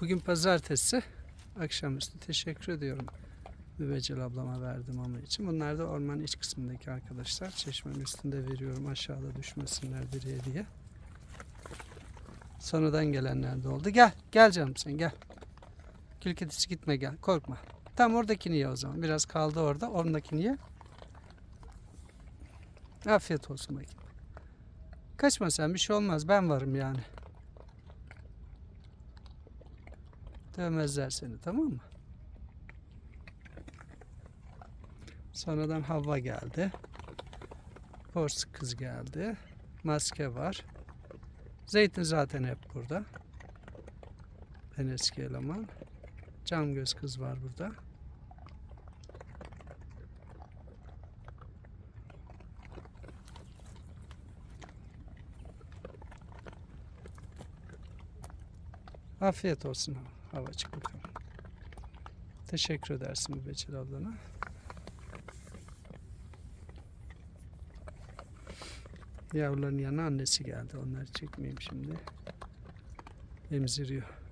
Bugün pazartesi. Akşamüstü teşekkür ediyorum. Mübeccel ablama verdim ama için. Bunlar da ormanın iç kısmındaki arkadaşlar. Çeşmenin üstünde veriyorum aşağıda düşmesinler direğe diye. Sonradan gelenler de oldu. Gel, gel canım sen gel. Kül kedisi gitme gel, korkma. Tam oradakini ye o zaman. Biraz kaldı orada. Oradakini ye. Afiyet olsun bakayım. Kaçma sen bir şey olmaz. Ben varım yani. Dövmezler seni tamam mı? Sonradan Havva geldi. Porsuk kız geldi. Maske var. Zeytin zaten hep burada. En eski eleman. Cam göz kız var burada. Afiyet olsun hava çık bakalım. Teşekkür edersin Mübeccel ablana. Yavruların yanına annesi geldi. Onları çekmeyeyim şimdi. Emziriyor.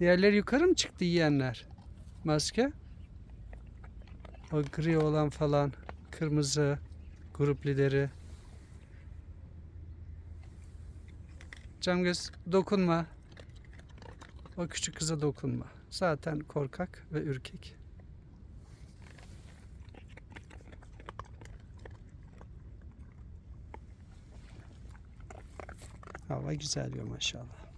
Diğerleri yukarı mı çıktı yiyenler? Maske? O gri olan falan, kırmızı, grup lideri. Camgöz dokunma. O küçük kıza dokunma. Zaten korkak ve ürkek. Hava güzel diyor maşallah.